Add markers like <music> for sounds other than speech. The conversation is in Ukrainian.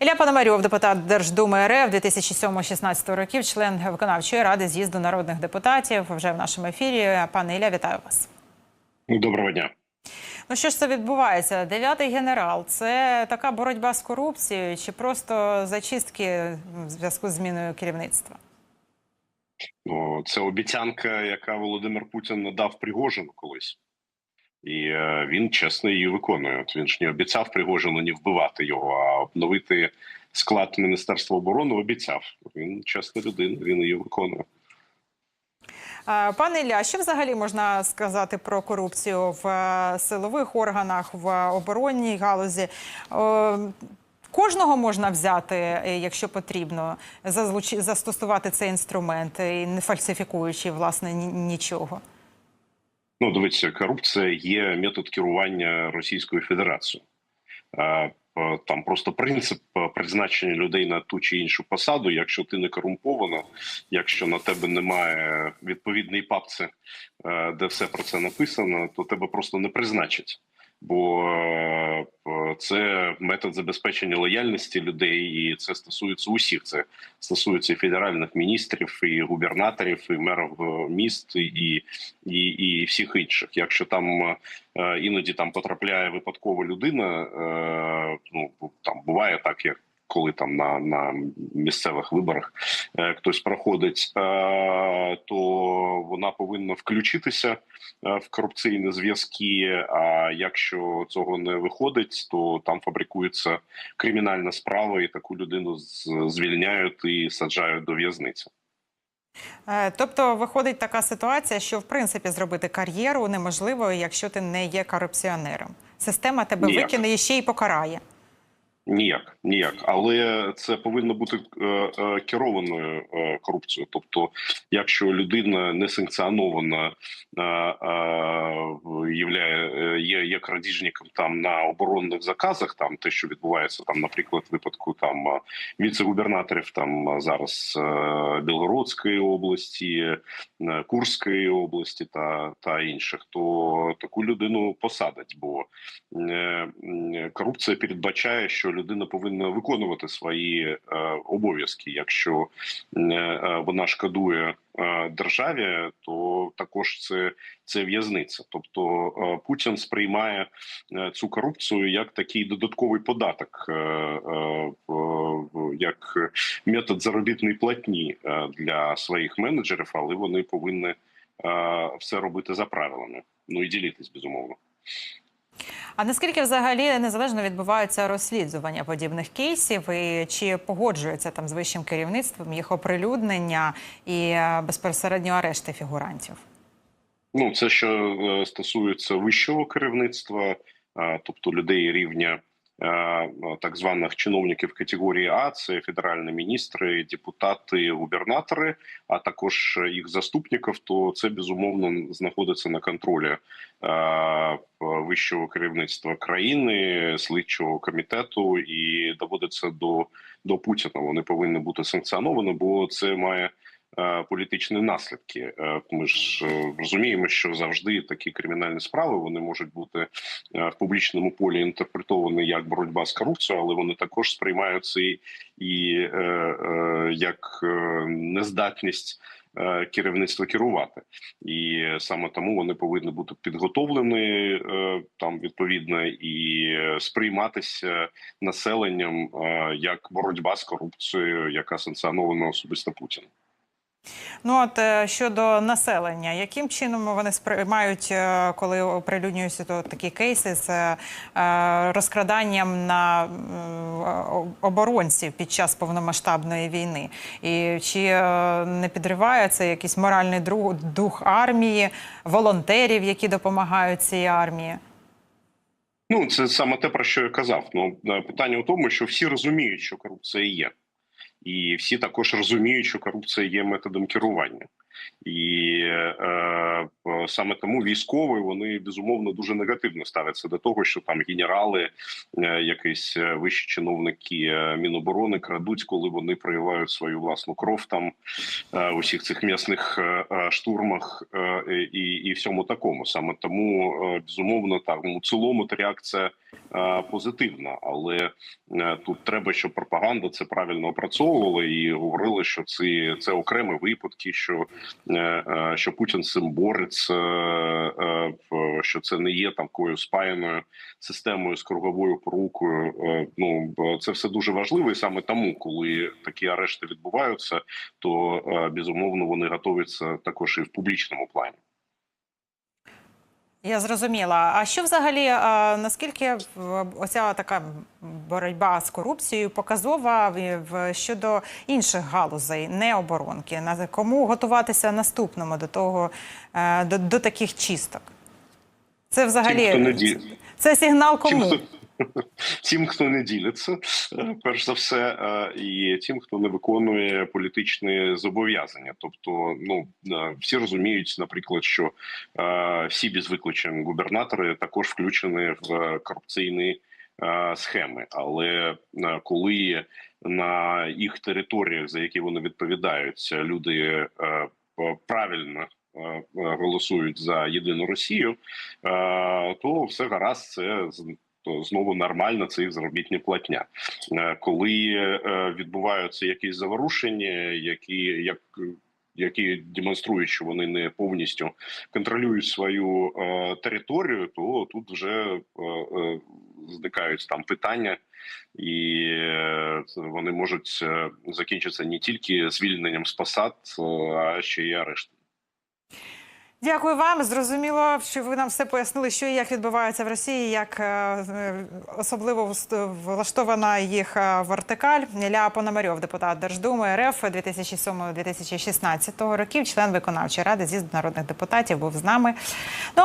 Ілля Пономарьов, депутат Держдуми РФ 2007-16 років, член виконавчої ради з'їзду народних депутатів. Вже в нашому ефірі. Пане Ілля, вітаю вас. Доброго дня. Ну що ж це відбувається? Дев'ятий генерал це така боротьба з корупцією чи просто зачистки в зв'язку з зміною керівництва? Ну, це обіцянка, яка Володимир Путін надав Пригожину колись, і е, він чесно її виконує. От він ж не обіцяв Пригожину не вбивати його, а обновити склад Міністерства оборони. Обіцяв. Він чесна людина, він її виконує. Пане Ілля, що взагалі можна сказати про корупцію в е, силових органах, в оборонній галузі? Кожного можна взяти, е, якщо потрібно, застосувати цей інструмент, не фальсифікуючи власне ні- нічого. Ну, дивіться, корупція є метод керування Російською Федерацією. Там просто принцип призначення людей на ту чи іншу посаду. Якщо ти не корумпована, якщо на тебе немає відповідної папці, е, де все про це написано, то тебе просто не призначать. Бо е, це метод забезпечення лояльності людей, і це стосується усіх. Це стосується і федеральних міністрів, і губернаторів, і мерів е, міст, і, і, і всіх інших. Якщо там е, іноді там потрапляє випадкова людина, ну там буває так, як коли там на, на місцевих виборах е, хтось проходить, е, то вона повинна включитися е, в корупційні зв'язки. А якщо цього не виходить, то там фабрикується кримінальна справа, і таку людину звільняють і саджають до в'язниці. Е, Тобто виходить така ситуація, що в принципі зробити кар'єру неможливо, якщо ти не є корупціонером. Система тебе Ніяк. викине і ще й покарає. Ніяк, ніяк, але це повинно бути е, е, керованою е, корупцією. Тобто, якщо людина не санкціонована, е, е, являє е, є, є крадіжником там на оборонних заказах, там те, що відбувається там, наприклад, в випадку там е, віце-губернаторів там е, зараз Білгородської області, Курської області та, та інших, то таку людину посадять, бо корупція передбачає, що людина повинна виконувати свої обов'язки. Якщо вона шкодує державі, то також це, це в'язниця. Тобто е, Путін сприймає е, цю корупцію як такий додатковий податок, е, як метод заробітної платні для своїх менеджерів, але вони повинні все робити за правилами. Ну і ділитись безумовно. А наскільки взагалі незалежно відбуваються розслідування подібних кейсів, і чи погоджується там з вищим керівництвом їх оприлюднення і безпосередньо арешти фігурантів? Ну, це що е, стосується вищого керівництва, е, тобто людей рівня е, так званих чиновників категорії А, це федеральні міністри, депутати, губернатори, а також їх заступників, то це безумовно знаходиться на контролі вищого керівництва країни, слідчого комітету, і доводиться до, до Путіна. Вони повинні бути санкціоновані, бо це має політичні наслідки. Е, Ми ж е, розуміємо, що завжди такі кримінальні справи вони можуть бути е, в публічному полі інтерпретовані як боротьба з корупцією, але вони також сприймаються і, і е, е, як е, нездатність. е, Керівництва керувати, і саме тому вони повинні бути підготовлені е, там відповідно і е, сприйматися населенням е, як боротьба з корупцією, яка санкціонована особисто Путіним. Ну от е, щодо населення, яким чином вони сприймають, е, коли оприлюднюються то такі кейси з е, розкраданням на оборонців під час повномасштабної війни? І чи не підриває це якийсь моральний дух армії, волонтерів, які допомагають цій армії? Ну це саме те про що я казав. Ну питання у тому, що всі розуміють, що корупція є. І всі також розуміють, що корупція є методом керування. І е, е, саме тому військові вони безумовно дуже негативно ставляться до того, що там генерали, е, якісь е, вищі чиновники е, Міноборони крадуть, коли вони проявляють свою власну кров там е, у всіх цих м'ясних е, штурмах е, і, і всьому такому. Саме тому е, безумовно так в цілому та реакція е, позитивна, але е, тут треба, щоб пропаганда це правильно опрацьовувала і говорили, що це, це окремі випадки, що, що Путін цим бореться, е, е, що це не є такою спаяною системою з круговою порукою. Е, Ну це все дуже важливо, і саме тому, коли такі арешти відбуваються, то е, безумовно вони готуються також і в публічному плані. Я зрозуміла. А що взагалі, а, наскільки оця така боротьба з корупцією показова щодо інших галузей, не оборонки? Кому готуватися наступному до того е, до, до таких чисток? Це взагалі Тим, це сигнал Тим, кому? хто <laughs> тим, хто не ділиться, е, перш за все, е, і тим, хто не виконує політичні зобов'язання. Тобто, ну е, всі розуміють, наприклад, що всі без виключень губернатори також включені в корупційні схеми. Але коли на їх територіях, за які вони відповідають, люди правильно. Голосують за єдину Росію, то все гаразд. Це то знову нормально це їх заробітня платня. Е, Коли е, відбуваються якісь заворушення, які як. Які демонструють, що вони не повністю контролюють свою е, територію, то тут вже е, е, зникають там питання, і е, вони можуть закінчитися не тільки звільненням з посад, а ще й арештом. Дякую вам. Зрозуміло, що ви нам все пояснили, що і як відбувається в Росії, як е, особливо влаштована їх е, вертикаль. Ілля Пономарьов, депутат Держдуми РФ 2007-2016 років, член виконавчої ради з'їзду народних депутатів, був з нами. Ну,